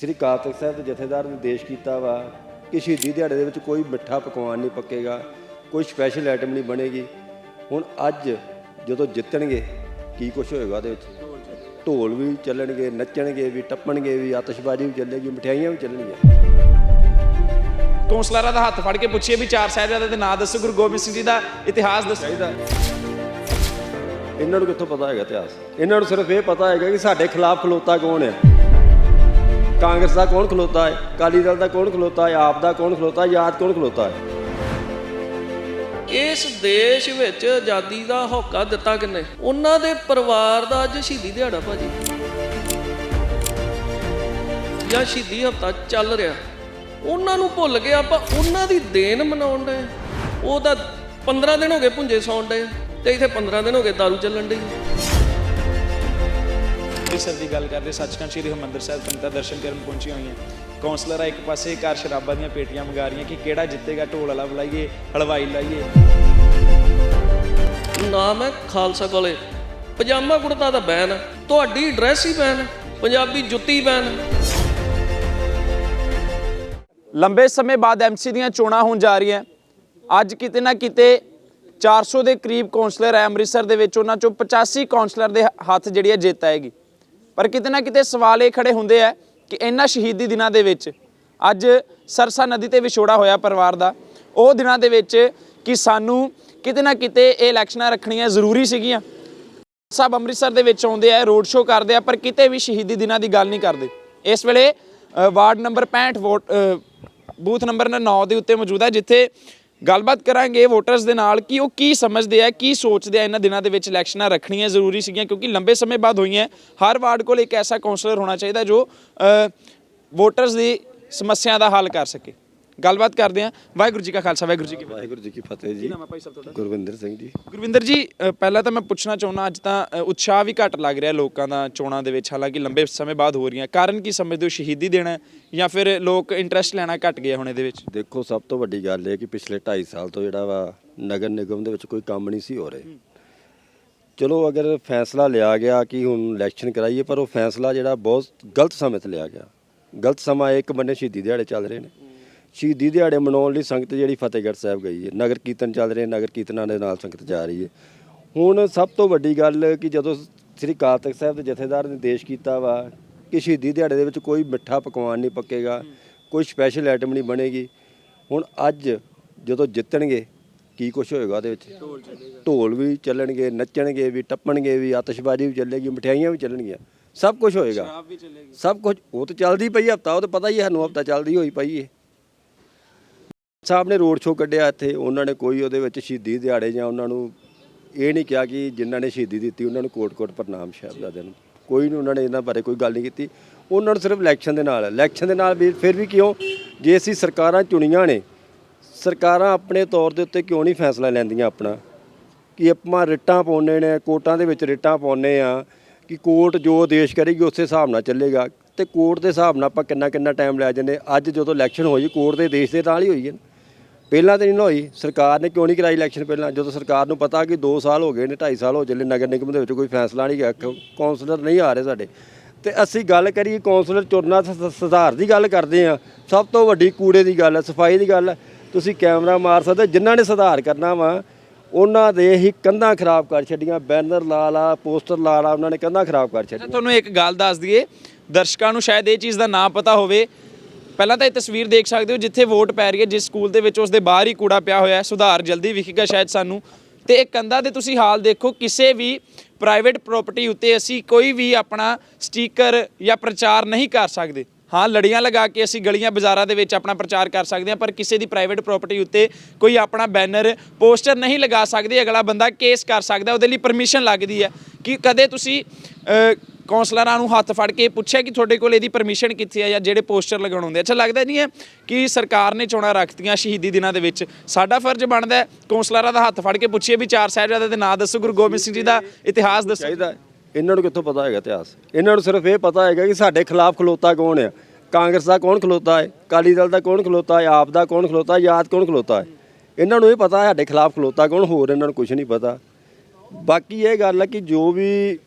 ਸ੍ਰੀ ਅਕਾਲ ਤਖਤ ਸਾਹਿਬ ਦੇ ਜਥੇਦਾਰ ਨੇ ਆਦੇਸ਼ ਕੀਤਾ ਵਾ ਕਿ ਸ਼ਹੀਦੀ ਦਿਹਾੜੇ ਦੇ ਵਿੱਚ ਕੋਈ ਮਿੱਠਾ ਪਕਵਾਨ ਨਹੀਂ ਪੱਕੇਗਾ ਕੋਈ ਸਪੈਸ਼ਲ ਆਈਟਮ ਨਹੀਂ ਬਣੇਗੀ। ਹੁਣ ਅੱਜ ਜਦੋਂ ਜਿੱਤਣਗੇ ਕੀ ਕੁਝ ਹੋਏਗਾ ਉਹਦੇ ਵਿੱਚ? ਢੋਲ ਵੀ ਚੱਲਣਗੇ ਨੱਚਣਗੇ ਵੀ ਟੱਪਣਗੇ ਵੀ ਆਤਿਸ਼ਬਾਜ਼ੀ ਵੀ ਚੱਲੇਗੀ ਮਠਿਆਈਆਂ ਵੀ ਚੱਲਣਗੀਆਂ। ਕੌਂਸਲਰਾਂ ਦਾ ਹੱਥ ਫੜ ਕੇ ਪੁੱਛੀਏ ਵੀ ਚਾਰ ਸਾਹਿਬਜ਼ਾਦੇ ਦੇ ਨਾਂ ਦੱਸੋ ਗੁਰੂ ਗੋਬਿੰਦ ਸਿੰਘ ਜੀ ਦਾ ਇਤਿਹਾਸ ਦੱਸੋ। ਚਾਹੀਦਾ। ਇਹਨਾਂ ਨੂੰ ਕਿੱਥੋਂ ਪਤਾ ਹੈਗਾ ਇਤਿਹਾਸ? ਇਹਨਾਂ ਨੂੰ ਸਿਰਫ ਇਹ ਪਤਾ ਹੈਗਾ ਕਿ ਸਾਡੇ ਖਿਲਾਫ ਖਲੋਤਾ ਕੌਣ ਹੈ ਕਾਂਗਰਸ ਦਾ ਕੌਣ ਖਲੋਤਾ ਹੈ? ਅਕਾਲੀ ਦਲ ਦਾ ਕੌਣ ਖਲੋਤਾ ਹੈ? ਆਪ ਦਾ ਕੌਣ ਖਲੋਤਾ ਹੈ? ਯਾਦ ਕੌਣ ਖਲੋਤਾ ਹੈ? ਇਸ ਦੇਸ਼ ਵਿੱਚ ਆਜ਼ਾਦੀ ਦਾ ਹੋਕਾ ਦਿੱਤਾ ਕਿੰਨੇ ਉਹਨਾਂ ਦੇ ਪਰਿਵਾਰ ਦਾ ਅੱਜ ਸ਼ਹੀਦੀ ਦਿਹਾੜਾ ਭਾਜੀ। ਜਾਂ ਸ਼ਹੀਦੀ ਹਫਤਾ ਚੱਲ ਰਿਹਾ। ਉਹਨਾਂ ਨੂੰ ਭੁੱਲ ਕੇ ਆਪਾਂ ਉਹਨਾਂ ਦੀ ਦੇਣ ਮਨਾਉਣ ਦੇ ਉਹ ਤਾਂ 15 ਦਿਨ ਹੋ ਗਏ ਪੁੰਜੇ ਸੌਣ ਦੇ ਤੇ ਇੱਥੇ 15 ਦਿਨ ਹੋ ਗਏ दारू ਚੱਲਣ ਦੀ ਅੰਮ੍ਰਿਤਸਰ ਦੀ ਗੱਲ ਕਰਦੇ ਸੱਚਖੰਡ ਸ੍ਰੀ ਹਰਿਮੰਦਰ ਸਾਹਿਬ ਸੰਗਤਾਂ ਦਰਸ਼ਨ ਕਰਨ ਪਹੁੰਚੀਆਂ ਹੋਈਆਂ ਕੌਂਸਲਰ ਆ ਇੱਕ ਪਾਸੇ ਘਰ ਸ਼ਰਾਬਾਂ ਦੀਆਂ ਪੇਟੀਆਂ ਮੰਗਾ ਰਹੀਆਂ ਕਿ ਕਿਹੜਾ ਜਿੱਤੇਗਾ ਢੋਲ ਵਾਲਾ ਬੁਲਾਈਏ ਹਲਵਾਈ ਲਾਈਏ ਨਾਮ ਹੈ ਖਾਲਸਾ ਕਾਲਜ ਪਜਾਮਾ ਕੁੜਤਾ ਦਾ ਬੈਨ। ਤੁਹਾਡੀ ਡਰੈਸ ਹੀ ਬੈਨ। ਪੰਜਾਬੀ ਜੁੱਤੀ ਬੈਨ। ਲੰਬੇ ਸਮੇਂ ਬਾਅਦ ਐਮਸੀ ਦੀਆਂ ਚੋਣਾਂ ਹੋਣ ਜਾ ਰਹੀਆਂ ਅੱਜ ਕਿਤੇ ਨਾ ਕਿਤੇ 400 ਦੇ ਕਰੀਬ ਕਾਉਂਸਲਰ ਹੈ ਅੰਮ੍ਰਿਤਸਰ ਦੇ ਵਿੱਚ ਉਹਨਾਂ ਚੋਂ 85 ਕਾਉਂਸਲਰ ਦੇ ਹੱਥ ਜਿਹੜੀ ਹੈ ਜਿੱਤ ਆਏਗੀ ਪਰ ਕਿਤੇ ਨਾ ਕਿਤੇ ਸਵਾਲ ਇਹ ਖੜੇ ਹੁੰਦੇ ਆ ਕਿ ਇਹਨਾਂ ਸ਼ਹੀਦੀ ਦਿਨਾਂ ਦੇ ਵਿੱਚ ਅੱਜ ਸਰਸਾ ਨਦੀ ਤੇ ਵਿਛੋੜਾ ਹੋਇਆ ਪਰਿਵਾਰ ਦਾ, ਉਹ ਦਿਨਾਂ ਦੇ ਵਿੱਚ ਕਿ ਸਾਨੂੰ ਕਿਤੇ ਨਾ ਕਿਤੇ ਇਹ ਇਲੈਕਸ਼ਨਾਂ ਰੱਖਣੀਆਂ ਜ਼ਰੂਰੀ ਸੀਗੀਆਂ। ਸਾਹਿਬ ਅੰਮ੍ਰਿਤਸਰ ਦੇ ਵਿੱਚ ਆਉਂਦੇ ਆ, ਰੋਡ ਸ਼ੋਅ ਕਰਦੇ ਆ, ਪਰ ਕਿਤੇ ਵੀ ਸ਼ਹੀਦੀ ਦਿਨਾਂ ਦੀ ਗੱਲ ਨਹੀਂ ਕਰਦੇ। ਇਸ ਵੇਲੇ ward number 65 vote booth number 9 ਦੇ ਉੱਤੇ ਮੌਜੂਦ ਹੈ ਜਿੱਥੇ ਗੱਲਬਾਤ ਕਰਾਂਗੇ ਵੋਟਰਸ ਦੇ ਨਾਲ ਕਿ ਉਹ ਕੀ ਸਮਝਦੇ ਆ, ਕੀ ਸੋਚਦੇ ਆ ਇਹਨਾਂ ਦਿਨਾਂ ਦੇ ਵਿੱਚ ਇਲੈਕਸ਼ਨਾਂ ਰੱਖਣੀਆਂ ਜ਼ਰੂਰੀ ਸੀਗੀਆਂ, ਕਿਉਂਕਿ ਲੰਬੇ ਸਮੇਂ ਬਾਅਦ ਹੋਈਆਂ, ਹਰ ਵਾਰਡ ਕੋਲ ਇੱਕ ਐਸਾ ਕਾਉਂਸਲਰ ਹੋਣਾ ਚਾਹੀਦਾ ਜੋ ਵੋਟਰਸ ਦੀ ਸਮੱਸਿਆ ਦਾ ਹੱਲ ਕਰ ਸਕੇ। ਗੱਲਬਾਤ ਕਰਦੇ ਆ ਵਾਹਿਗੁਰੂ ਜੀ ਕਾ ਖਾਲਸਾ ਵਾਹਿਗੁਰੂ ਜੀ ਕੀ ਫਤਿਹ। ਵਾਹਿਗੁਰੂ ਜੀ ਕੀ ਫਤਿਹ ਜੀ। ਨਾਮ ਹੈ ਭਾਈ ਸਾਹਿਬ ਤੁਹਾਡਾ? ਗੁਰਵਿੰਦਰ ਸਿੰਘ ਜੀ। ਗੁਰਵਿੰਦਰ ਜੀ ਅ, ਪਹਿਲਾਂ ਤਾਂ ਮੈਂ ਪੁੱਛਣਾ ਚਾਹੁੰਦਾ ਅੱਜ ਤਾਂ ਅ, ਉਤਸ਼ਾਹ ਵੀ ਘੱਟ ਲੱਗ ਰਿਹਾ ਲੋਕਾਂ ਦਾ ਚੋਣਾਂ ਦੇ ਵਿੱਚ ਹਾਲਾਂਕਿ ਲੰਬੇ ਸਮੇਂ ਬਾਅਦ ਹੋ ਰਹੀਆਂ। ਕਾਰਨ ਕੀ ਸਮਝਦੇ ਹੋ ਸ਼ਹੀਦੀ ਦੇਣਾ ਹੈ ਜਾਂ ਫਿਰ ਲੋਕ ਇੰਟਰਸਟ ਲੈਣਾ ਘਟ ਗਿਆ ਹੁਣ ਇਹਦੇ ਵਿੱਚ? ਦੇਖੋ ਸਭ ਤੋਂ ਵੱਡੀ ਗੱਲ ਇਹ ਕਿ ਪਿਛਲੇ 2.5 ਸਾਲ ਤੋਂ ਜਿਹੜਾ ਵਾ ਨਗਰ ਨਿਗਮ ਦੇ ਵਿੱਚ ਕੋਈ ਕੰਮ ਨਹੀਂ ਸੀ ਹੋ ਰਹੇ। ਚਲੋ ਅਗਰ ਫੈਸਲਾ ਲਿਆ ਗਿਆ ਕਿ ਹੁਣ ਇਲੈਕਸ਼ਨ ਕਰਾਈਏ ਪਰ ਉਹ ਫੈਸਲਾ ਜਿਹੜਾ ਬਹੁਤ ਗਲਤ ਸਮੇਂ ਤੇ ਲਿਆ ਗਿਆ। ਗਲਤ ਸਮਾਂ ਇੱਕ ਬੰਨੇ ਸ਼ਹੀਦੀ ਦਿਹਾੜੇ ਚੱਲ ਰਹੇ ਨੇ। ਸ਼ਹੀਦੀ ਦਿਹਾੜੇ ਮਨਾਉਣ ਲਈ ਸੰਗਤ ਜਿਹੜੀ ਫਤਿਹਗੜ੍ਹ ਸਾਹਿਬ ਗਈ ਹੈ। ਨਗਰ ਕੀਰਤਨ ਚੱਲ ਰਹੇ ਨਗਰ ਕੀਰਤਨਾਂ ਦੇ ਨਾਲ ਸੰਗਤ ਜਾ ਰਹੀ ਹੈ। ਹੁਣ ਸਭ ਤੋਂ ਵੱਡੀ ਗੱਲ ਕਿ ਜਦੋਂ ਸ੍ਰੀ ਅਕਾਲ ਤਖਤ ਸਾਹਿਬ ਦੇ ਜਥੇਦਾਰ ਨੇ ਆਦੇਸ਼ ਕੀਤਾ ਵਾ ਕਿ ਸ਼ਹੀਦੀ ਦਿਹਾੜੇ ਦੇ ਵਿੱਚ ਕੋਈ ਮਿੱਠਾ ਪਕਵਾਨ ਨਹੀਂ ਪੱਕੇਗਾ ਕੋਈ ਸਪੈਸ਼ਲ ਆਈਟਮ ਨਹੀਂ ਬਣੇਗੀ ਹੁਣ ਅੱਜ ਜਦੋਂ ਜਿੱਤਣਗੇ ਕੀ ਕੁਝ ਹੋਏਗਾ ਉਹਦੇ ਵਿੱਚ? ਢੋਲ ਵੀ ਚੱਲਣਗੇ ਨੱਚਣਗੇ ਵੀ ਟੱਪਣਗੇ ਵੀ ਆਤਿਸ਼ਬਾਜ਼ੀ ਵੀ ਚੱਲੇਗੀ ਮਠਿਆਈਆਂ ਵੀ ਚੱਲਣਗੀਆਂ। ਸਭ ਕੁਝ ਹੋਏਗਾ। ਸਭ ਕੁਝ ਉਹ ਤਾਂ ਚੱਲਦੀ ਪਈ ਹਫਤਾ ਉਹ ਤਾਂ ਪਤਾ ਹੀ ਹੈ ਸਾਨੂੰ ਹਫਤਾ ਚੱਲਦੀ ਹੋਈ ਪਈ ਹੈ ਸਾਹਿਬ ਨੇ ਰੋਡ ਸ਼ੋਅ ਕੱਢਿਆ ਇੱਥੇ, ਉਹਨਾਂ ਨੇ ਕੋਈ ਉਹਦੇ ਵਿੱਚ ਸ਼ਹੀਦੀ ਦਿਹਾੜੇ ਜਾਂ ਉਹਨਾਂ ਨੂੰ ਇਹ ਨਹੀਂ ਕਿਹਾ ਕਿ ਜਿਨ੍ਹਾਂ ਨੇ ਸ਼ਹੀਦੀ ਦਿੱਤੀ, ਉਹਨਾਂ ਨੂੰ ਕੋਟ-ਕੋਟ ਪ੍ਰਣਾਮ ਸਾਹਿਬਜ਼ਾਦਿਆਂ ਨੂੰ। ਕੋਈ ਨਹੀਂ ਉਹਨਾਂ ਨੇ ਇਹਨਾਂ ਬਾਰੇ ਕੋਈ ਗੱਲ ਨਹੀਂ ਕੀਤੀ। ਉਹਨਾਂ ਨੂੰ ਸਿਰਫ ਇਲੈਕਸ਼ਨ ਦੇ ਨਾਲ, ਇਲੈਕਸ਼ਨ ਦੇ ਨਾਲ ਵੀ ਫਿਰ ਵੀ ਕਿਉਂ? ਜੇ ਅਸੀਂ ਸਰਕਾਰਾਂ ਚੁਣੀਆਂ ਨੇ, ਸਰਕਾਰਾਂ ਆਪਣੇ ਤੌਰ ਦੇ ਉੱਤੇ ਕਿਉਂ ਨਹੀਂ ਫੈਸਲਾ ਲੈਂਦੀਆਂ ਆਪਣਾ? ਕਿ ਆਪਾਂ ਰਿਟਾਂ ਪਾਉਣੇ ਨੇ ਕੋਰਟਾਂ ਦੇ ਵਿੱਚ ਰਿਟਾਂ ਪਾਉਣੇ ਆ ਕਿ ਕੋਰਟ ਜੋ ਦੇਸ਼ ਕਰੇਗੀ ਉਸੇ ਹਿਸਾਬ ਨਾਲ ਚੱਲੇਗਾ। ਤੇ ਕੋਰਟ ਦੇ ਹਿਸਾਬ ਨਾਲ ਆਪਾਂ ਕਿੰਨਾ ਕਿੰਨਾ ਟਾਈਮ ਲੈ ਜਾਂਦੇ। ਅੱਜ ਜਦੋਂ ਇਲੈਕਸ਼ਨ ਹੋਈ ਕੋਰਟ ਦੇ ਆਦੇਸ਼ ਦੇ ਨਾਲ ਹੀ ਹੋਈ ਹੈ ਪਹਿਲਾਂ ਤਾਂ ਨਹੀਂ ਨਾ ਹੋਈ। ਸਰਕਾਰ ਨੇ ਕਿਉਂ ਨਹੀਂ ਕਰਾਈ ਇਲੈਕਸ਼ਨ ਪਹਿਲਾਂ? ਜਦੋਂ ਸਰਕਾਰ ਨੂੰ ਪਤਾ ਕਿ 2 ਸਾਲ ਹੋ ਗਏ ਨੇ 2.5 ਸਾਲ ਹੋ ਚੱਲੇ ਨਗਰ ਨਿਗਮ ਦੇ ਵਿੱਚ ਕੋਈ ਫੈਸਲਾ ਨਹੀਂ ਗਿਆ ਕਾਉਂਸਲਰ ਨਹੀਂ ਆ ਰਹੇ ਸਾਡੇ। ਤੇ ਅਸੀਂ ਗੱਲ ਕਰੀਏ ਕਾਉਂਸਲਰ ਚੁਣਨਾ ਸੁਧਾਰ ਦੀ ਗੱਲ ਕਰਦੇ ਆ ਸਭ ਤੋਂ ਵੱਡੀ ਕੂੜੇ ਦੀ ਗੱਲ ਹੈ ਸਫ਼ਾਈ ਦੀ ਗੱਲ ਹੈ। ਤੁਸੀਂ ਕੈਮਰਾ ਮਾਰ ਸਕਦੇ ਜਿਨ੍ਹਾਂ ਨੇ ਸੁਧਾਰ ਕਰਨਾ ਵਾ ਉਹਨਾਂ ਦੇ ਹੀ ਕੰਧਾਂ ਖਰਾਬ ਕਰ ਛੱਡੀਆਂ ਬੈਨਰ ਲਾ ਲਾ ਪੋਸਟਰ ਲਾ ਲਾ ਉਹਨਾਂ ਨੇ ਕੰਧਾਂ ਖਰਾਬ ਕਰ ਛੱਡੀਆਂ। ਤੁਹਾਨੂੰ ਇੱਕ ਗੱਲ ਦੱਸ ਦਈਏ ਦਰਸ਼ਕਾਂ ਨੂੰ ਸ਼ਾਇਦ ਇਹ ਚੀਜ਼ ਦਾ ਨਾਂ ਪਤਾ ਹੋਵੇ ਪਹਿਲਾਂ ਤਾਂ ਇਹ ਤਸਵੀਰ ਦੇਖ ਸਕਦੇ ਹੋ ਜਿੱਥੇ ਵੋਟ ਪੈ ਰਹੀ ਹੈ, ਜਿਸ ਸਕੂਲ ਦੇ ਵਿੱਚ ਉਸ ਦੇ ਬਾਹਰ ਹੀ ਕੂੜਾ ਪਿਆ ਹੋਇਆ ਹੈ। ਸੁਧਾਰ ਜਲਦੀ ਵਿਖੇਗਾ ਸ਼ਾਇਦ ਸਾਨੂੰ। ਤੇ ਇਹ ਕੰਧਾਂ ਦੇ ਤੁਸੀਂ ਹਾਲ ਦੇਖੋ, ਕਿਸੇ ਵੀ ਪ੍ਰਾਈਵੇਟ ਪ੍ਰਾਪਰਟੀ ਉੱਤੇ ਅਸੀਂ ਕੋਈ ਵੀ ਆਪਣਾ ਸਟicker ਜਾਂ ਪ੍ਰਚਾਰ ਨਹੀਂ ਕਰ ਸਕਦੇ। ਹਾਂ, ਲੜੀਆਂ ਲਗਾ ਕੇ ਅਸੀਂ ਗਲੀਆਂ ਬਾਜ਼ਾਰਾਂ ਦੇ ਵਿੱਚ ਆਪਣਾ ਪ੍ਰਚਾਰ ਕਰ ਸਕਦੇ ਹਾਂ, ਪਰ ਕਿਸੇ ਦੀ ਪ੍ਰਾਈਵੇਟ ਪ੍ਰਾਪਰਟੀ ਉੱਤੇ ਕੋਈ ਆਪਣਾ ਬੈਨਰ ਪੋਸਟਰ ਨਹੀਂ ਲਗਾ ਸਕਦੇ। ਅਗਲਾ ਬੰਦਾ ਕੇਸ ਕਰ ਸਕਦਾ, ਉਹਦੇ ਲਈ ਪਰਮਿਸ਼ਨ ਲੱਗਦੀ ਹੈ ਕਿ ਕਦੇ ਤੁਸੀਂ ਅ, ਕੌਂਸਲਰਾਂ ਨੂੰ ਹੱਥ ਫੜ ਕੇ ਪੁੱਛਿਆ ਕਿ ਤੁਹਾਡੇ ਕੋਲ ਇਹਦੀ ਪਰਮਿਸ਼ਨ ਕਿੱਥੇ ਹੈ ਜਾਂ ਜਿਹੜੇ ਪੋਸਟਰ ਲਗਾਉਣ ਹੁੰਦੇ ਅੱਛਾ ਲੱਗਦਾ ਨਹੀਂ ਹੈ ਕਿ ਸਰਕਾਰ ਨੇ ਚੋਣਾਂ ਰੱਖਤੀਆਂ ਸ਼ਹੀਦੀ ਦਿਨਾਂ ਦੇ ਵਿੱਚ। ਸਾਡਾ ਫਰਜ਼ ਬਣਦਾ ਹੈ ਕੌਂਸਲਰਾਂ ਦਾ ਹੱਥ ਫੜ ਕੇ ਪੁੱਛੀਏ ਵੀ ਚਾਰ ਸਾਹਿਬਜ਼ਾਦੇ ਦੇ ਨਾਂ ਦੱਸੋ ਗੁਰੂ ਗੋਬਿੰਦ ਸਿੰਘ ਜੀ ਦਾ ਇਤਿਹਾਸ ਦੱਸੋ। ਚਾਹੀਦਾ ਇਹਨਾਂ ਨੂੰ ਕਿੱਥੋਂ ਪਤਾ ਹੈਗਾ ਇਤਿਹਾਸ? ਇਹਨਾਂ ਨੂੰ ਸਿਰਫ ਇਹ ਪਤਾ ਹੈਗਾ ਕਿ ਸਾਡੇ ਖਿਲਾਫ ਖਲੋਤਾ ਕੌਣ ਹੈ ਕਾਂਗਰਸ ਦਾ ਕੌਣ ਖਲੋਤਾ ਹੈ? ਅਕਾਲੀ ਦਲ ਦਾ ਕੌਣ ਖਲੋਤਾ ਹੈ? ਆਪ ਦਾ ਕੌਣ ਖਲੋਤਾ ਹੈ? ਯਾਦ ਕੌਣ ਖਲੋਤਾ ਹੈ? ਇਹਨਾਂ ਨੂੰ ਇਹ ਪਤਾ ਸਾਡੇ ਖਿਲਾਫ ਖਲੋਤਾ ਕੌਣ ਹੋਰ ਇਹਨਾਂ ਨੂੰ ਕੁਝ ਨਹੀਂ ਪਤਾ। ਬਾਕੀ ਇਹ ਗੱਲ ਹੈ ਕਿ ਜੋ ਵੀ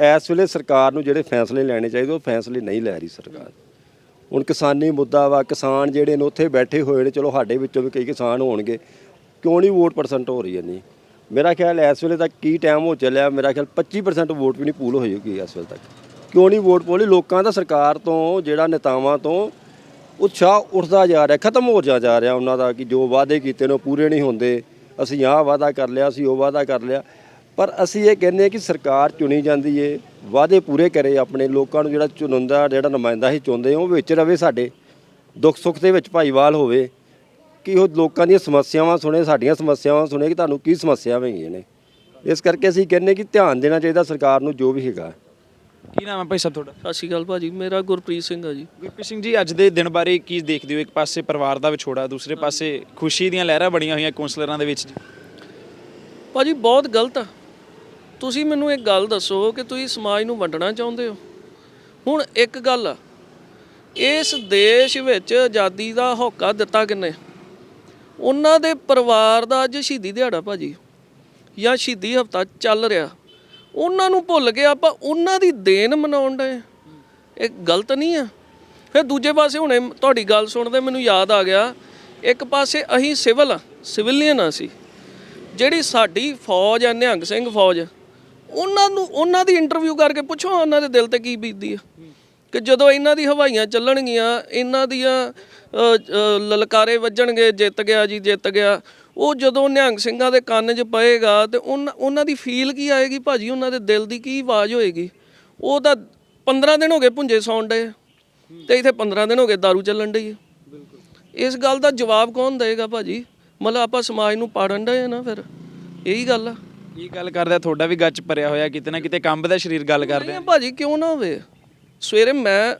ਇਸ ਵੇਲੇ ਸਰਕਾਰ ਨੂੰ ਜਿਹੜੇ ਫੈਸਲੇ ਲੈਣੇ ਚਾਹੀਦੇ, ਉਹ ਫੈਸਲੇ ਨਹੀਂ ਲੈ ਰਹੀ ਸਰਕਾਰ। ਹੁਣ ਕਿਸਾਨੀ ਮੁੱਦਾ ਵਾ, ਕਿਸਾਨ ਜਿਹੜੇ ਨੇ ਉੱਥੇ ਬੈਠੇ ਹੋਏ ਨੇ, ਚਲੋ ਸਾਡੇ ਵਿੱਚੋਂ ਵੀ ਕਈ ਕਿਸਾਨ ਹੋਣਗੇ, ਕਿਉਂ ਨਹੀਂ ਵੋਟ ਪਰਸੈਂਟ ਹੋ ਰਹੀ ਹੈ ਨਹੀਂ ਮੇਰਾ ਖਿਆਲ ਇਸ ਵੇਲੇ ਤੱਕ ਕੀ ਟਾਈਮ ਹੋ ਚੱਲਿਆ, ਮੇਰਾ ਖਿਆਲ 25% ਵੋਟ ਵੀ ਨਹੀਂ ਪੂਲ ਹੋਈ ਹੋਈ ਇਸ ਵੇਲੇ ਤੱਕ। ਕਿਉਂ ਨਹੀਂ ਵੋਟ ਪੋਲੀ ਲੋਕਾਂ ਦਾ ਸਰਕਾਰ ਤੋਂ, ਜਿਹੜਾ ਨੇਤਾਵਾਂ ਤੋਂ ਉਤਸ਼ਾਹ ਉੱਠਦਾ ਜਾ ਰਿਹਾ, ਖਤਮ ਹੋ ਜਾ ਜਾ ਰਿਹਾ ਉਹਨਾਂ ਦਾ ਕਿ ਜੋ ਵਾਅਦੇ ਕੀਤੇ ਨੇ ਉਹ ਪੂਰੇ ਨਹੀਂ ਹੁੰਦੇ। ਅਸੀਂ ਆਹ ਵਾਅਦਾ ਕਰ ਲਿਆ, ਅਸੀਂ ਉਹ ਵਾਅਦਾ ਕਰ ਲਿਆ। ਪਰ ਅਸੀਂ ਇਹ ਕਹਿੰਦੇ ਹਾਂ ਕਿ ਸਰਕਾਰ ਚੁਣੀ ਜਾਂਦੀ ਏ ਵਾਅਦੇ ਪੂਰੇ ਕਰੇ ਆਪਣੇ ਲੋਕਾਂ ਨੂੰ ਜਿਹੜਾ ਚੁਣੰਦਾ ਜਿਹੜਾ ਨੁਮਾਇੰਦਾ ਹੀ ਚੁਣਦੇ ਉਹ ਵਿੱਚ ਰਵੇ ਸਾਡੇ ਦੁੱਖ ਸੁੱਖ ਦੇ ਵਿੱਚ ਭਾਈਵਾਲ ਹੋਵੇ ਕਿ ਉਹ ਲੋਕਾਂ ਦੀਆਂ ਸਮੱਸਿਆਵਾਂ ਸੁਣੇ ਸਾਡੀਆਂ ਸਮੱਸਿਆਵਾਂ ਸੁਣੇ ਕਿ ਤੁਹਾਨੂੰ ਕੀ ਸਮੱਸਿਆਵਾਂ ਹੈਗੀਆਂ ਨੇ। ਇਸ ਕਰਕੇ ਅਸੀਂ ਕਹਿੰਦੇ ਕਿ ਧਿਆਨ ਦੇਣਾ ਚਾਹੀਦਾ ਸਰਕਾਰ ਨੂੰ ਜੋ ਵੀ ਹੈਗਾ। ਕੀ ਨਾਮ ਹੈ ਭਾਈ ਸਾਹਿਬ ਤੁਹਾਡਾ? ਸਤਿ ਸ਼੍ਰੀ ਅਕਾਲ ਭਾਜੀ ਮੇਰਾ ਗੁਰਪ੍ਰੀਤ ਸਿੰਘ ਆ ਜੀ। ਗੁਰਪ੍ਰੀਤ ਸਿੰਘ ਜੀ ਅੱਜ ਦੇ ਦਿਨ ਬਾਰੇ ਕੀ ਦੇਖਦੇ ਹੋ? ਇੱਕ ਪਾਸੇ ਪਰਿਵਾਰ ਦਾ ਵਿਛੋੜਾ ਦੂਸਰੇ ਪਾਸੇ ਖੁਸ਼ੀ ਦੀਆਂ ਲਹਿਰਾਂ ਬਣੀਆਂ ਹੋਈਆਂ ਕੌਂਸਲਰਾਂ ਦੇ ਵਿੱਚ। ਜੀ ਭਾਜੀ ਬਹੁਤ ਗਲਤ ਆ। ਤੁਸੀਂ ਮੈਨੂੰ ਇੱਕ ਗੱਲ ਦੱਸੋ ਕਿ ਤੁਸੀਂ ਸਮਾਜ ਨੂੰ ਵੰਡਣਾ ਚਾਹੁੰਦੇ ਹੋ? ਹੁਣ ਇੱਕ ਗੱਲ ਆ, ਇਸ ਦੇਸ਼ ਵਿੱਚ ਆਜ਼ਾਦੀ ਦਾ ਹੋਕਾ ਦਿੱਤਾ ਕਿੰਨੇ? ਉਹਨਾਂ ਦੇ ਪਰਿਵਾਰ ਦਾ ਅੱਜ ਸ਼ਹੀਦੀ ਦਿਹਾੜਾ ਭਾਜੀ, ਜਾਂ ਸ਼ਹੀਦੀ ਹਫਤਾ ਚੱਲ ਰਿਹਾ। ਉਹਨਾਂ ਨੂੰ ਭੁੱਲ ਕੇ ਆਪਾਂ ਉਹਨਾਂ ਦੀ ਦੇਣ ਮਨਾਉਣ ਦੇ ਇਹ ਗਲਤ ਨਹੀਂ ਆ। ਫਿਰ ਦੂਜੇ ਪਾਸੇ ਹੁਣੇ ਤੁਹਾਡੀ ਗੱਲ ਸੁਣਦੇ ਮੈਨੂੰ ਯਾਦ ਆ ਗਿਆ, ਇੱਕ ਪਾਸੇ ਅਸੀਂ ਸਿਵਲ ਆ, ਸਿਵਲੀਅਨ ਆ ਅਸੀਂ। ਜਿਹੜੀ ਸਾਡੀ ਫੌਜ ਆ, ਨਿਹੰਗ ਸਿੰਘ ਫੌਜ ਉਹਨਾਂ ਨੂੰ, ਉਹਨਾਂ ਦੀ ਇੰਟਰਵਿਊ ਕਰਕੇ ਪੁੱਛੋ ਉਹਨਾਂ ਦੇ ਦਿਲ ਤੇ ਕੀ ਬੀਤਦੀ ਆ। ਕਿ ਜਦੋਂ ਇਹਨਾਂ ਦੀ ਹਵਾਈਆਂ ਚੱਲਣਗੀਆਂ, ਇਹਨਾਂ ਦੀਆਂ ਲਲਕਾਰੇ ਵੱਜਣਗੇ, ਜਿੱਤ ਗਿਆ ਜੀ, ਜਿੱਤ ਗਿਆ। ਉਹ ਜਦੋਂ ਨਿਹੰਗ ਸਿੰਘਾਂ ਦੇ ਕੰਨ 'ਚ ਪਏਗਾ ਤੇ ਉਹਨਾਂ ਉਹਨਾਂ ਦੀ ਫੀਲ ਕੀ ਆਏਗੀ? ਭਾਜੀ, ਉਹਨਾਂ ਦੇ ਦਿਲ ਦੀ ਕੀ ਆਵਾਜ਼ ਹੋਏਗੀ? ਉਹ ਤਾਂ 15 ਦਿਨ ਹੋ ਗਏ ਪੁੰਜੇ ਸੌਣ ਡਏ ਤੇ ਇੱਥੇ 15 ਦਿਨ ਹੋ ਗਏ दारू ਚੱਲਣ ਡਈ ਹੈ ਇਸ ਗੱਲ ਦਾ ਜਵਾਬ ਕੌਣ ਦੇਗਾ ਭਾਜੀ? ਮਤਲਬ ਆਪਾਂ ਸਮਾਜ ਨੂੰ ਪਾੜਨ ਡਏ ਆ ਨਾ ਫਿਰ। ਇਹੀ ਗੱਲ ਆ। ਇਹ ਗੱਲ ਕਰਦਾ? ਤੁਹਾਡਾ ਵੀ ਗੱਚ ਭਰਿਆ ਹੋਇਆ ਕਿਤੇ ਨਾ ਕਿਤੇ ਕੰਬ ਦਾ ਸਰੀਰ ਗੱਲ ਕਰਦੇ ਨਹੀਂ ਭਾਜੀ ਕਿਉਂ ਨਾ ਹੋਵੇ? ਸਵੇਰੇ ਮੈਂ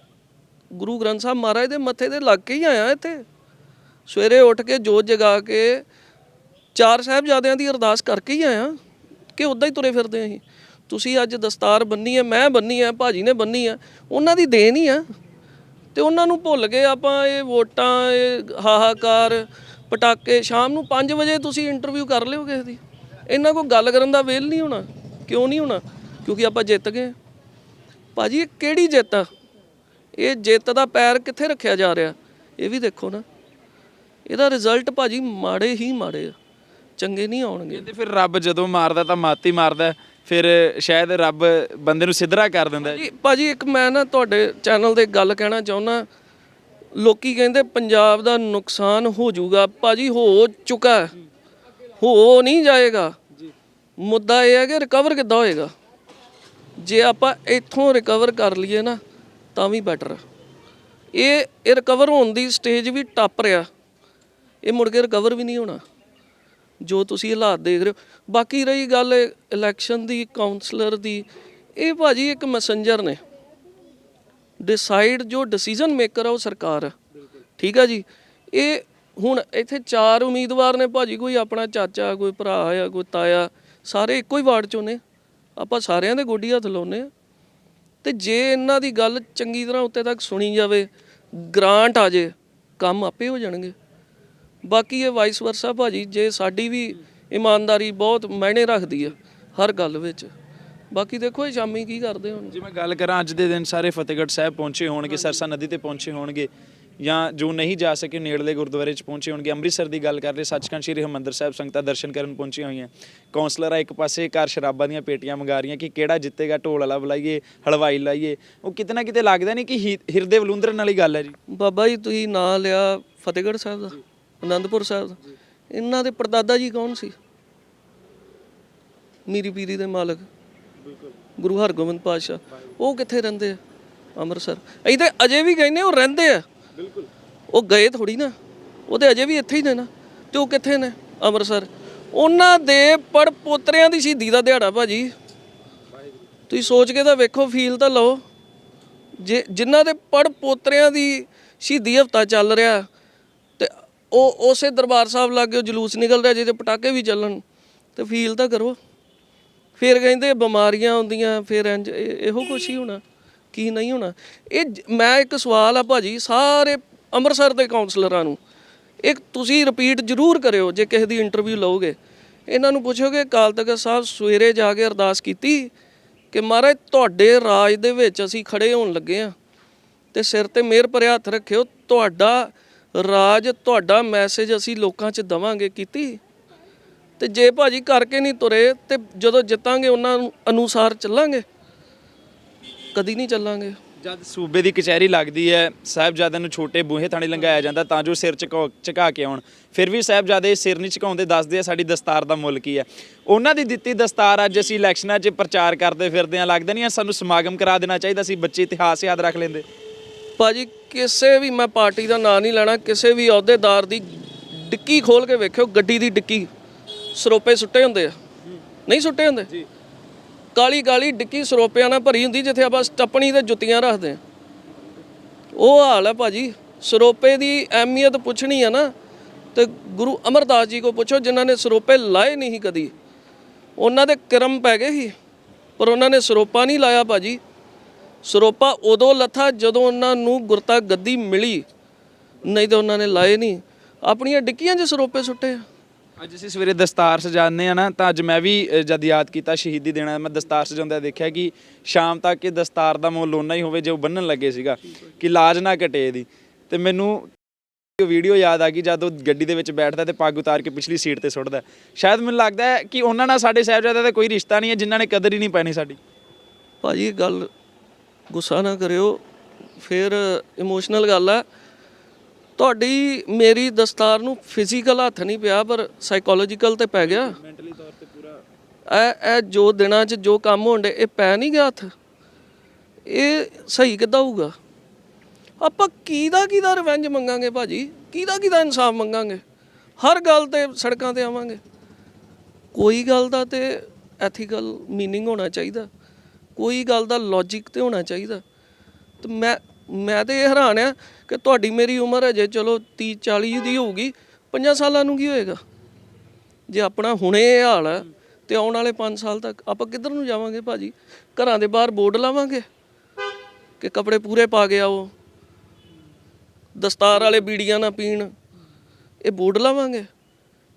ਗੁਰੂ ਗ੍ਰੰਥ ਸਾਹਿਬ ਮਹਾਰਾਜ ਦੇ ਮੱਥੇ ਤੇ ਲੱਗ ਕੇ ਹੀ ਆਇਆ ਇੱਥੇ। ਸਵੇਰੇ ਉੱਠ ਕੇ ਜੋਤ ਜਗਾ ਕੇ ਚਾਰ ਸਾਹਿਬਜ਼ਾਦਿਆਂ ਦੀ ਅਰਦਾਸ ਕਰਕੇ ਹੀ ਆਇਆ। ਕਿ ਉਦਾਂ ਹੀ ਤੁਰੇ ਫਿਰਦੇ ਅਸੀਂ। ਤੁਸੀਂ ਅੱਜ ਦਸਤਾਰ ਬੰਨੀ ਹੈ ਮੈਂ ਬੰਨੀ ਹੈ ਭਾਜੀ ਨੇ ਬੰਨੀ ਹੈ ਉਹਨਾਂ ਦੀ ਦੇਣ ਹੀ ਆ। ਤੇ ਉਹਨਾਂ ਨੂੰ ਭੁੱਲ ਗਏ ਆਪਾਂ ਇਹ ਵੋਟਾਂ ਇਹ ਹਾਹਾਕਾਰ ਪਟਾਕੇ। ਸ਼ਾਮ ਨੂੰ 5 ਵਜੇ ਤੁਸੀਂ ਇੰਟਰਵਿਊ ਕਰ ਲਿਓ ਕਿਸੇ ਦੀ। ਇਹਨਾਂ ਕੋਲ ਗੱਲ ਕਰਨ ਦਾ ਵੇਲ ਨਹੀਂ ਹੋਣਾ। ਕਿਉਂ ਨਹੀਂ ਹੋਣਾ? ਕਿਉਂਕਿ ਆਪਾਂ ਜਿੱਤ ਗਏ ਭਾਜੀ ਇਹ ਕਿਹੜੀ ਜਿੱਤ ਆ? ਇਹ ਜਿੱਤ ਦਾ ਪੈਰ ਕਿੱਥੇ ਰੱਖਿਆ ਜਾ ਰਿਹਾ? ਇਹ ਵੀ ਦੇਖੋ ਨਾ। ਇਹਦਾ ਰਿਜ਼ਲਟ ਭਾਜੀ ਮਾੜੇ ਹੀ ਮਾੜੇ ਆ। ਚੰਗੇ ਨਹੀਂ ਆਉਣਗੇ। ਕਹਿੰਦੇ ਫਿਰ ਰੱਬ ਜਦੋਂ ਮਾਰਦਾ ਤਾਂ ਮਾਤੀ ਮਾਰਦਾ ਫਿਰ ਸ਼ਾਇਦ ਰੱਬ ਬੰਦੇ ਨੂੰ ਸਿੱਧਰਾ ਕਰ ਦਿੰਦਾ। ਭਾਜੀ ਭਾਜੀ ਇੱਕ ਮੈਂ ਨਾ ਤੁਹਾਡੇ ਚੈਨਲ ਤੇ ਗੱਲ ਕਹਿਣਾ ਚਾਹੁੰਦਾ ਲੋਕੀ ਕਹਿੰਦੇ ਪੰਜਾਬ ਦਾ ਨੁਕਸਾਨ ਹੋ ਜਾਊਗਾ। ਭਾਜੀ ਹੋ ਚੁੱਕਾ ਹੋ ਨਹੀਂ ਜਾਏਗਾ। ਮੁੱਦਾ ਇਹ ਹੈ ਕਿ ਰਿਕਵਰ ਕਿੱਦਾਂ ਹੋਏਗਾ। ਜੇ ਆਪਾਂ ਇੱਥੋਂ ਰਿਕਵਰ ਕਰ ਲਈਏ ਨਾ, ਤਾਂ ਵੀ ਬੈਟਰ ਇਹ ਇਹ ਰਿਕਵਰ ਹੋਣ ਦੀ ਸਟੇਜ ਵੀ ਟੱਪ ਰਿਹਾ। ਇਹ ਮੁੜ ਕੇ ਰਿਕਵਰ ਵੀ ਨਹੀਂ ਹੋਣਾ। ਜੋ ਤੁਸੀਂ ਹਾਲਾਤ ਦੇਖ ਰਹੇ ਹੋ। ਬਾਕੀ ਰਹੀ ਗੱਲ ਇਲੈਕਸ਼ਨ ਦੀ ਕਾਉਂਸਲਰ ਦੀ। ਇਹ ਭਾਜੀ ਇੱਕ ਮੈਸੇਂਜਰ ਨੇ। ਡਿਸਾਈਡ ਜੋ ਡਿਸੀਜਨ ਮੇਕਰ ਆ ਉਹ ਸਰਕਾਰ ਠੀਕ ਆ ਜੀ। ਇਹ ਹੁਣ ਇੱਥੇ ਚਾਰ ਉਮੀਦਵਾਰ ਨੇ ਭਾਜੀ ਕੋਈ ਆਪਣਾ ਚਾਚਾ ਕੋਈ ਭਰਾ ਆ ਕੋਈ ਤਾਇਆ ਸਾਰੇ ਇੱਕੋ ਹੀ ਵਾਰਡ ਚੋਂ ਨੇ ਆਪਾਂ ਸਾਰਿਆਂ ਦੇ ਗੋਡੀ ਹੱਥ ਲਾਉਨੇ ਆ। ਤੇ ਜੇ ਇਹਨਾਂ ਦੀ ਗੱਲ ਚੰਗੀ ਤਰ੍ਹਾਂ ਉੱਤੇ ਤੱਕ ਸੁਣੀ ਜਾਵੇ ਗ੍ਰਾਂਟ ਆ ਜੇ ਕੰਮ ਆਪੇ ਹੋ ਜਾਣਗੇ। ਬਾਕੀ ਇਹ ਵਾਈਸ ਵਰਸਾ ਭਾਜੀ ਜੇ ਸਾਡੀ ਵੀ ਇਮਾਨਦਾਰੀ ਬਹੁਤ ਮਾਇਨੇ ਰੱਖਦੀ ਆ ਹਰ ਗੱਲ ਵਿੱਚ। ਬਾਕੀ ਦੇਖੋ ਇਹ ਸ਼ਾਮੀ ਕੀ ਕਰਦੇ ਹੁਣ ਜੇ ਮੈਂ ਗੱਲ ਕਰਾਂ ਅੱਜ ਦੇ ਦਿਨ ਸਾਰੇ ਫਤਿਹਗੜ੍ਹ ਸਾਹਿਬ ਪਹੁੰਚੇ ਹੋਣਗੇ ਸਰਸਾ ਨਦੀ ਤੇ ਪਹੁੰਚੇ ਹੋਣਗੇ। ਜਾਂ ਜੋ ਨਹੀਂ ਜਾ ਸਕੇ ਨੇੜਲੇ ਗੁਰਦੁਆਰੇ 'ਚ ਪਹੁੰਚੇ ਹੋਣਗੇ। ਅੰਮ੍ਰਿਤਸਰ ਦੀ ਗੱਲ ਕਰ ਰਹੇ ਸੱਚਖੰਡ ਸ੍ਰੀ ਹਰਿਮੰਦਰ ਸਾਹਿਬ ਸੰਗਤਾਂ ਦਰਸ਼ਨ ਕਰਨ ਪਹੁੰਚੀਆਂ ਹੋਈਆਂ। ਕੌਂਸਲਰ ਆ ਇੱਕ ਪਾਸੇ ਘਰ ਸ਼ਰਾਬਾਂ ਦੀਆਂ ਪੇਟੀਆਂ ਮੰਗਾ ਰਹੀਆਂ ਕਿ ਕਿਹੜਾ ਜਿੱਤੇਗਾ, ਢੋਲ ਵਾਲਾ ਬੁਲਾਈਏ, ਹਲਵਾਈ ਲਾਈਏ। ਉਹ ਕਿਤੇ ਨਾ ਕਿਤੇ ਲੱਗਦਾ ਨਹੀਂ ਕਿ ਹਿ- ਹਿਰਦੇ ਵਲੂੰਦਰਨ ਵਾਲੀ ਗੱਲ ਹੈ ਜੀ। ਬਾਬਾ ਜੀ, ਤੁਸੀਂ ਨਾਂ ਲਿਆ ਫਤਿਹਗੜ੍ਹ ਸਾਹਿਬ ਦਾ ਆਨੰਦਪੁਰ ਸਾਹਿਬ ਦਾ। ਇਹਨਾਂ ਦੇ ਪਰਦਾਦਾ ਜੀ ਕੌਣ ਸੀ? ਮੀਰੀ ਪੀਰੀ ਦੇ ਮਾਲਕ। ਗੁਰੂ ਹਰਗੋਬਿੰਦ ਪਾਤਸ਼ਾਹ। ਉਹ ਕਿੱਥੇ ਰਹਿੰਦੇ ਆ? ਅੰਮ੍ਰਿਤਸਰ। ਅਸੀਂ ਤੇ ਅਜੇ ਵੀ ਕਹਿੰਦੇ ਉਹ ਰਹਿੰਦੇ ਆ। ਬਿਲਕੁਲ। ਉਹ ਗਏ ਥੋੜੀ ਨਾ, ਉਹ ਤੇ ਅਜੇ ਵੀ ਇੱਥੇ ਹੀ ਨੇ ਨਾ, ਤੇ ਉਹ ਕਿੱਥੇ ਨੇ ਅੰਮ੍ਰਿਤਸਰ? ਉਹਨਾਂ ਦੇ ਪੜ ਪੋਤਰਿਆਂ ਦੀ ਸ਼ਹੀਦੀ ਦਾ ਦਿਹਾੜਾ, ਭਾਜੀ। ਤੁਸੀਂ ਸੋਚ ਕੇ ਤਾਂ ਵੇਖੋ, ਫੀਲ ਤਾਂ ਲਓ। ਜੇ, ਜਿਨ੍ਹਾਂ ਦੇ ਪੜ ਪੋਤਰਿਆਂ ਦੀ ਸ਼ਹੀਦੀ ਹਫਤਾ ਚੱਲ ਰਿਹਾ, ਤੇ ਉਹ ਉਸੇ ਦਰਬਾਰ ਸਾਹਿਬ ਲਾਗੇ ਜਲੂਸ ਨਿਕਲ ਰਿਹਾ, ਜਿਹਦੇ ਪਟਾਕੇ ਵੀ ਚੱਲਣ, ਤੇ ਫੀਲ ਤਾਂ ਕਰੋ। ਫਿਰ ਕਹਿੰਦੇ ਬਿਮਾਰੀਆਂ ਆਉਂਦੀਆਂ, ਫਿਰ ਇੰਜ ਇਹ- ਇਹੋ ਕੁਛ ਹੀ ਹੋਣਾ। ਕੀ ਨਹੀਂ ਹੋਣਾ। ਇਹ ਜ- ਮੈਂ ਇੱਕ ਸਵਾਲ ਆ ਭਾਜੀ, ਸਾਰੇ ਅੰਮ੍ਰਿਤਸਰ ਦੇ ਕਾਉਂਸਲਰਾਂ ਨੂੰ। ਇੱਕ ਤੁਸੀਂ ਰਿਪੀਟ ਜ਼ਰੂਰ ਕਰਿਓ ਜੇ ਕਿਸੇ ਦੀ ਇੰਟਰਵਿਊ ਲਓਗੇ। ਇਹਨਾਂ ਨੂੰ ਪੁੱਛੋਗੇ, ਅਕਾਲ ਤਖਤ ਸਾਹਿਬ ਸਵੇਰੇ ਜਾ ਕੇ ਅਰਦਾਸ ਕੀਤੀ ਕਿ ਮਹਾਰਾਜ ਤੁਹਾਡੇ ਰਾਜ ਦੇ ਵਿੱਚ ਅਸੀਂ ਖੜੇ ਹੋਣ ਲੱਗੇ ਆ ਤੇ ਸਿਰ ਤੇ ਮਿਹਰ ਭਰਿਆ ਹੱਥ ਰੱਖਿਓ, ਤੁਹਾਡਾ ਰਾਜ, ਤੁਹਾਡਾ ਮੈਸੇਜ ਅਸੀਂ ਲੋਕਾਂ 'ਚ ਦਵਾਂਗੇ ਕੀਤੀ। ਤੇ ਜੇ ਭਾਜੀ ਕਰਕੇ ਨਹੀਂ ਤੁਰੇ ਤੇ ਜਦੋਂ ਜਿੱਤਾਂਗੇ ਉਹਨਾਂ ਨੂੰ ਅਨੁਸਾਰ ਚੱਲਾਂਗੇ। ਕਦੀ ਨਹੀਂ ਚੱਲਾਂਗੇ। ਜਦ ਸੂਬੇ ਦੀ ਕਚਹਿਰੀ ਲੱਗਦੀ ਹੈ ਸਾਹਿਬਜ਼ਾਦਿਆਂ ਨੂੰ ਛੋਟੇ ਬੂਹੇ ਥਾਣੇ ਲੰਘਾਇਆ ਜਾਂਦਾ ਤਾਂ ਜੋ ਸਿਰ ਝੁਕਾ ਝੁਕਾ ਕੇ ਆਉਣ। ਫਿਰ ਵੀ ਸਾਹਿਬਜ਼ਾਦੇ ਸਿਰ ਨਹੀਂ ਝੁਕਾਉਂਦੇ ਦੱਸਦੇ ਆ ਸਾਡੀ ਦਸਤਾਰ ਦਾ ਮੁੱਲ ਕੀ ਹੈ। ਉਹਨਾਂ ਦੀ ਦਿੱਤੀ ਦਸਤਾਰ ਅੱਜ ਅਸੀਂ ਇਲੈਕਸ਼ਨਾਂ 'ਚ ਪ੍ਰਚਾਰ ਕਰਦੇ ਫਿਰਦੇ ਆ ਲੱਗਦਾ ਨਹੀਂ ਆ ਸਾਨੂੰ ਸਮਾਗਮ ਕਰਾ ਦੇਣਾ ਚਾਹੀਦਾ ਸੀ ਬੱਚੇ ਇਤਿਹਾਸ ਯਾਦ ਰੱਖ ਲੈਂਦੇ। ਭਾਜੀ ਕਿਸੇ ਵੀ ਮੈਂ ਪਾਰਟੀ ਦਾ ਨਾਂ ਨਹੀਂ ਲੈਣਾ ਕਿਸੇ ਵੀ ਅਹੁਦੇਦਾਰ ਦੀ ਡਿੱਕੀ ਖੋਲ ਕੇ ਵੇਖਿਓ ਗੱਡੀ ਦੀ ਡਿੱਕੀ। ਸਰੋਪੇ ਸੁੱਟੇ ਹੁੰਦੇ ਆ। ਨਹੀਂ ਸੁੱਟੇ ਹੁੰਦੇ? ਜੀ। ਕਾਲੀ ਕਾਲੀ ਡਿੱਕੀ ਸਰੋਪਿਆਂ ਨਾਲ ਭਰੀ ਹੁੰਦੀ ਜਿੱਥੇ ਆਪਾਂ ਟੱਪਣੀ ਤੇ ਜੁੱਤੀਆਂ ਰੱਖਦੇ ਆ ਉਹ ਹਾਲ ਹੈ ਭਾਜੀ, ਸਰੋਪੇ ਦੀ ਅਹਿਮੀਅਤ ਪੁੱਛਣੀ ਹੈ ਨਾ, ਤੇ ਗੁਰੂ ਅਮਰਦਾਸ ਜੀ ਕੋ ਪੁੱਛੋ, ਜਿਨ੍ਹਾਂ ਨੇ ਸਰੋਪੇ ਲਾਏ ਨਹੀਂ ਕਦੀ। ਉਹਨਾਂ ਦੇ ਕਰਮ ਪੈ ਗਏ ਸੀ, ਪਰ ਉਹਨਾਂ ਨੇ ਸਰੋਪਾ ਨਹੀਂ ਲਾਇਆ ਭਾਜੀ। ਸਰੋਪਾ ਉਦੋਂ ਲੱਥਾ ਜਦੋਂ ਉਹਨਾਂ ਨੂੰ ਗੁਰਤਾ ਗੱਦੀ ਮਿਲੀ, ਨਹੀਂ ਤਾਂ ਉਹਨਾਂ ਨੇ ਲਾਏ ਨਹੀਂ। ਆਪਣੀਆਂ ਡਿੱਕੀਆਂ 'ਚ ਸਰੋਪੇ ਸੁੱਟੇ ਆ। ਅੱਜ ਅਸੀਂ ਸਵੇਰੇ ਦਸਤਾਰ ਸਜਾਉਂਦੇ ਆ ਨਾ ਤਾਂ ਅੱਜ ਮੈਂ ਵੀ ਅ, ਜਦ ਯਾਦ ਕੀਤਾ ਸ਼ਹੀਦੀ ਦੇਣਾ ਮੈਂ ਦਸਤਾਰ ਸਜਾਉਂਦਾ ਦੇਖਿਆ ਕਿ ਸ਼ਾਮ ਤੱਕ ਇਹ ਦਸਤਾਰ ਦਾ ਮੁੱਲ ਓਨਾ ਹੀ ਹੋਵੇ ਜੇ ਉਹ ਬੰਨਣ ਲੱਗੇ ਸੀਗਾ ਕਿ ਲਾਜ ਨਾ ਘਟੇ ਇਹਦੀ। ਤੇ ਮੈਨੂੰ ਉਹ ਵੀਡੀਓ ਯਾਦ ਆ ਗਈ ਜਦ ਉਹ ਗੱਡੀ ਦੇ ਵਿੱਚ ਬੈਠਦਾ ਤੇ ਪੱਗ ਉਤਾਰ ਕੇ ਪਿਛਲੀ ਸੀਟ ਤੇ ਸੁੱਟਦਾ। ਸ਼ਾਇਦ ਮੈਨੂੰ ਲੱਗਦਾ ਹੈ ਕਿ ਉਹਨਾਂ ਨਾਲ ਸਾਡੇ ਸਾਹਿਬਜ਼ਾਦਿਆਂ ਦਾ ਕੋਈ ਰਿਸ਼ਤਾ ਨਹੀਂ ਹੈ ਜਿਨ੍ਹਾਂ ਨੇ ਕਦਰ ਹੀ ਨਹੀਂ ਪੈਣੀ ਸਾਡੀ। ਭਾਜੀ ਇਹ ਗੱਲ ਗੁੱਸਾ ਨਾ ਕਰਿਓ ਫਿਰ ਇਮੋਸ਼ਨਲ ਗੱਲ ਆ। ਤੁਹਾਡੀ ਮੇਰੀ ਦਸਤਾਰ ਨੂੰ ਫਿਜ਼ੀਕਲ ਹੱਥ ਨਹੀਂ ਪਿਆ ਪਰ ਸਾਈਕੋਲੋਜੀਕਲ ਤੇ ਪੈ ਗਿਆ ਮੈਂਟਲੀ ਤੌਰ ਤੇ ਪੂਰਾ ਇਹ ਇਹ ਜੋ ਦਿਨਾਂ 'ਚ ਜੋ ਕੰਮ ਹੋਣਦੇ ਇਹ ਪੈ ਨਹੀਂ ਗਿਆ ਹੱਥ ਇਹ ਸਹੀ ਕਿੱਦਾਂ ਹੋਊਗਾ ਆਪਾਂ ਕਿਹਦਾ ਕਿਹਦਾ ਰਿਵੈਂਜ ਮੰਗਾਂਗੇ ਭਾਜੀ ਕਿਹਦਾ ਕਿਹਦਾ ਇਨਸਾਫ ਮੰਗਾਂਗੇ ਹਰ ਗੱਲ ਤੇ ਸੜਕਾਂ ਤੇ ਆਵਾਂਗੇ ਕੋਈ ਗੱਲ ਦਾ ਤੇ ਐਥੀਕਲ मीनिंग ਹੋਣਾ ਚਾਹੀਦਾ ਕੋਈ ਗੱਲ ਦਾ ਲੌਜੀਕ ਤੇ ਹੋਣਾ ਚਾਹੀਦਾ ਤੇ ਮੈਂ ਮੈਂ ਤੇ ਇਹ ਹੈਰਾਨ ਆ ਕਿ ਤੁਹਾਡੀ ਮੇਰੀ ਉਮਰ ਅਜੇ ਚਲੋ 30 40 ਦੀ ਹੋਊਗੀ 5 ਸਾਲਾਂ ਨੂੰ ਕੀ ਹੋਏਗਾ? ਜੇ ਆਪਣਾ ਹੁਣੇ ਇਹ ਹਾਲ ਹੈ ਤੇ ਆਉਣ ਵਾਲੇ 5 ਸਾਲ ਤੱਕ ਆਪਾਂ ਕਿੱਧਰ ਨੂੰ ਜਾਵਾਂਗੇ ਭਾਜੀ? ਘਰਾਂ ਦੇ ਬਾਹਰ ਬੋਰਡ ਲਾਵਾਂਗੇ ਕਿ ਕੱਪੜੇ ਪੂਰੇ ਪਾ ਕੇ ਆਓ? ਦਸਤਾਰ ਵਾਲੇ ਬੀੜੀਆਂ ਨਾ ਪੀਣ। ਇਹ ਬੋਰਡ ਲਾਵਾਂਗੇ?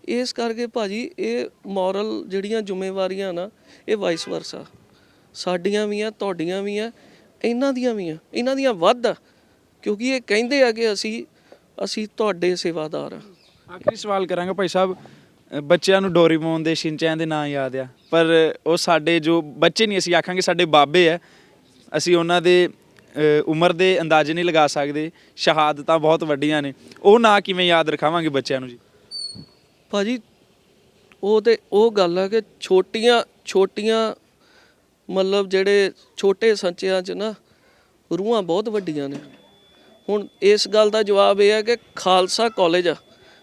ਇਸ ਕਰਕੇ ਭਾਜੀ ਇਹ ਮੋਰਲ ਜਿਹੜੀਆਂ ਜ਼ਿੰਮੇਵਾਰੀਆਂ ਨਾ, ਇਹ ਵਾਈਸ ਵਰਸਾ ਸਾਡੀਆਂ ਵੀ ਆ, ਤੁਹਾਡੀਆਂ ਵੀ ਆ ਇਹਨਾਂ ਦੀਆਂ ਵੀ ਆ ਇਹਨਾਂ ਦੀਆਂ ਵੱਧ ਆ ਕਿਉਂਕਿ ਇਹ ਕਹਿੰਦੇ ਆ ਕਿ ਅਸੀਂ ਅਸੀਂ ਤੁਹਾਡੇ ਸੇਵਾਦਾਰ ਆ। ਆਖਰੀ ਸਵਾਲ ਕਰਾਂਗਾ ਭਾਈ ਸਾਹਿਬ ਅ, ਬੱਚਿਆਂ ਨੂੰ ਡੋਰੀਮੋਨ ਦੇ ਸ਼ਿਨਚੈਨ ਦੇ ਨਾਂ ਯਾਦ ਆ ਪਰ ਉਹ ਸਾਡੇ ਜੋ ਬੱਚੇ ਨਹੀਂ ਅਸੀਂ ਆਖਾਂਗੇ ਸਾਡੇ ਬਾਬੇ ਆ ਅਸੀਂ ਉਹਨਾਂ ਦੇ ਅ, ਉਮਰ ਦੇ ਅੰਦਾਜ਼ੇ ਨਹੀਂ ਲਗਾ ਸਕਦੇ ਸ਼ਹਾਦਤਾਂ ਬਹੁਤ ਵੱਡੀਆਂ ਨੇ ਉਹ ਨਾਂ ਕਿਵੇਂ ਯਾਦ ਰਖਾਵਾਂਗੇ ਬੱਚਿਆਂ ਨੂੰ ਜੀ? ਭਾਜੀ ਉਹ ਤੇ ਉਹ ਗੱਲ ਆ ਕਿ ਛੋਟੀਆਂ ਛੋਟੀਆਂ ਮਤਲਬ ਜਿਹੜੇ ਛੋਟੇ ਸੰਚਿਆਂ 'ਚ ਨਾ ਰੂਹਾਂ ਬਹੁਤ ਵੱਡੀਆਂ ਨੇ। ਹੁਣ ਇਸ ਗੱਲ ਦਾ ਜਵਾਬ ਇਹ ਹੈ ਕਿ ਖਾਲਸਾ ਕਾਲਜ ਆ।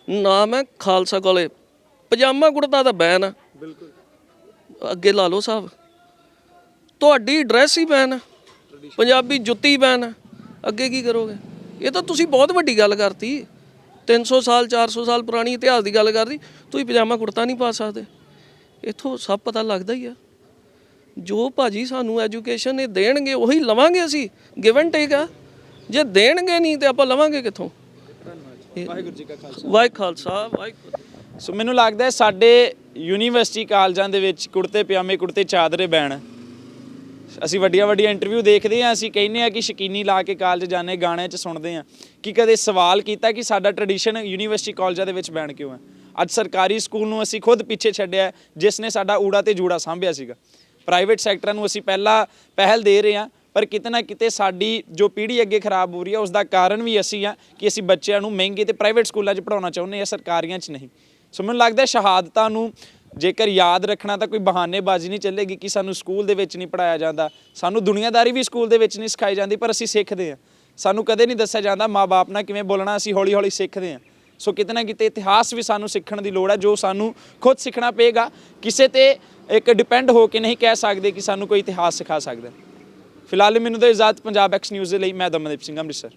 ਨਾਮ ਹੈ ਖਾਲਸਾ ਕਾਲਜ। ਪਜਾਮਾ ਕੁੜਤਾ ਦਾ ਬੈਨ ਆ। ਬਿਲਕੁਲ। ਅੱਗੇ ਲਾ ਲਓ ਸਾਹਿਬ ਤੁਹਾਡੀ ਡਰੈਸ ਹੀ ਬੈਨ ਆ। ਪੰਜਾਬੀ ਜੁੱਤੀ ਬੈਨ ਆ। ਅੱਗੇ ਕੀ ਕਰੋਗੇ? ਇਹ ਤਾਂ ਤੁਸੀਂ ਬਹੁਤ ਵੱਡੀ ਗੱਲ ਕਰਤੀ। 300 ਸਾਲ 400 ਸਾਲ ਪੁਰਾਣੀ ਇਤਿਹਾਸ ਦੀ ਗੱਲ ਕਰਦੀ ਤੁਸੀਂ ਪਜਾਮਾ ਕੁੜਤਾ ਨਹੀਂ ਪਾ ਸਕਦੇ। ਇਥੋਂ ਸਭ ਪਤਾ ਲੱਗਦਾ ਹੀ ਆ। ਜੋ ਭਾਜੀ ਸਾਨੂੰ ਐਜੂਕੇਸ਼ਨ ਇਹ ਦੇਣਗੇ ਉਹੀ ਲਵਾਂਗੇ ਅਸੀਂ ਗਿਵ ਐਂਡ ਟੇਕ ਆ। ਜੇ ਦੇਣਗੇ ਨਹੀਂ ਤੇ ਆਪਾਂ ਲਵਾਂਗੇ ਕਿੱਥੋਂ? ਵਾਹਿਗੁਰੂ ਜੀ ਕਾ ਖਾਲਸਾ। ਵਾਹਿ ਖਾਲਸਾ ਵਾਹਿਗੁਰੂ ਸੋ ਮੈਨੂੰ ਲੱਗਦਾ ਹੈ ਸਾਡੇ ਯੂਨੀਵਰਸਿਟੀ ਕਾਲਜਾਂ ਦੇ ਵਿੱਚ ਕੁੜਤੇ ਪਜਾਮੇ ਕੁੜਤੇ ਚਾਦਰੇ ਬੈਣ ਅਸੀਂ ਵੱਡੀਆਂ ਵੱਡੀਆਂ ਇੰਟਰਵਿਊ ਦੇਖਦੇ ਹਾਂ ਅਸੀਂ ਕਹਿੰਦੇ ਆ ਕਿ ਸ਼ਕੀਨੀ ਲਾ ਕੇ ਕਾਲਜ ਜਾਂਦੇ ਗਾਣਿਆਂ 'ਚ ਸੁਣਦੇ ਆ ਕਿ ਕਦੇ ਸਵਾਲ ਕੀਤਾ ਕਿ ਸਾਡਾ ਟ੍ਰੈਡੀਸ਼ਨ ਯੂਨੀਵਰਸਿਟੀ ਕਾਲਜਾਂ ਦੇ ਵਿੱਚ ਬੈਣ ਕਿਉਂ ਹੈ? ਅੱਜ ਸਰਕਾਰੀ ਸਕੂਲ ਨੂੰ ਅਸੀਂ ਖੁਦ ਪਿੱਛੇ ਛੱਡਿਆ ਜਿਸ ਨੇ ਸਾਡਾ ਊੜਾ ਤੇ ਜੂੜਾ ਸਾਂਭਿਆ ਸੀਗਾ। ਪ੍ਰਾਈਵੇਟ ਸੈਕਟਰਾਂ ਨੂੰ ਅਸੀਂ ਪਹਿਲਾਂ ਪਹਿਲ ਦੇ ਰਹੇ ਹਾਂ, ਪਰ ਕਿਤੇ ਨਾ ਕਿਤੇ ਸਾਡੀ ਜੋ ਪੀੜ੍ਹੀ ਅੱਗੇ ਖਰਾਬ ਹੋ ਰਹੀ ਹੈ ਉਸ ਦਾ ਕਾਰਨ ਵੀ ਅਸੀਂ ਆ ਕਿ ਅਸੀਂ ਬੱਚਿਆਂ ਨੂੰ ਮਹਿੰਗੇ ਤੇ ਪ੍ਰਾਈਵੇਟ ਸਕੂਲਾਂ 'ਚ ਪੜਾਉਣਾ ਚਾਹੁੰਦੇ ਆ ਸਰਕਾਰੀਆਂ 'ਚ ਨਹੀਂ। ਸੋ ਮੈਨੂੰ ਲੱਗਦਾ ਸ਼ਹਾਦਤਾਂ ਨੂੰ ਜੇਕਰ ਯਾਦ ਰੱਖਣਾ ਤਾਂ ਕੋਈ ਬਹਾਨੇਬਾਜ਼ੀ ਨਹੀਂ ਚੱਲੇਗੀ ਕਿ ਸਾਨੂੰ ਸਕੂਲ ਦੇ ਵਿੱਚ ਨਹੀਂ ਪੜਾਇਆ ਜਾਂਦਾ। ਸਾਨੂੰ ਦੁਨੀਆਦਾਰੀ ਵੀ ਸਕੂਲ ਦੇ ਵਿੱਚ ਨਹੀਂ ਸਿਖਾਈ ਜਾਂਦੀ, ਪਰ ਅਸੀਂ ਸਿੱਖਦੇ ਹਾਂ। ਸਾਨੂੰ ਕਦੇ ਨਹੀਂ ਦੱਸਿਆ ਜਾਂਦਾ ਮਾਪੇ ਨਾਲ ਕਿਵੇਂ ਬੋਲਣਾ, ਅਸੀਂ ਹੌਲੀ ਹੌਲੀ ਸਿੱਖਦੇ ਹਾਂ। ਸੋ ਕਿਤੇ ਨਾ ਕਿਤੇ ਇਤਿਹਾਸ ਵੀ ਸਾਨੂੰ ਸਿੱਖਣ ਦੀ ਲੋੜ ਹੈ, ਜੋ ਸਾਨੂੰ ਖੁਦ ਸਿੱਖਣਾ ਪਏਗਾ। ਕਿਸੇ ਤੇ ਇੱਕ ਡਿਪੈਂਡ ਹੋ ਕੇ ਨਹੀਂ ਕਹਿ ਸਕਦੇ ਕਿ ਸਾਨੂੰ ਕੋਈ ਇਤਿਹਾਸ ਸਿਖਾ ਸਕਦਾ। ਫਿਲਹਾਲ ਮੈਨੂੰ ਤਾਂ ਇਜਾਜ਼ਤ ਪੰਜਾਬ ਐਕਸ ਨਿਊਜ਼ ਦੇ ਲਈ ਮੈਂ ਦਮਨਦੀਪ ਸਿੰਘ, ਅੰਮ੍ਰਿਤਸਰ।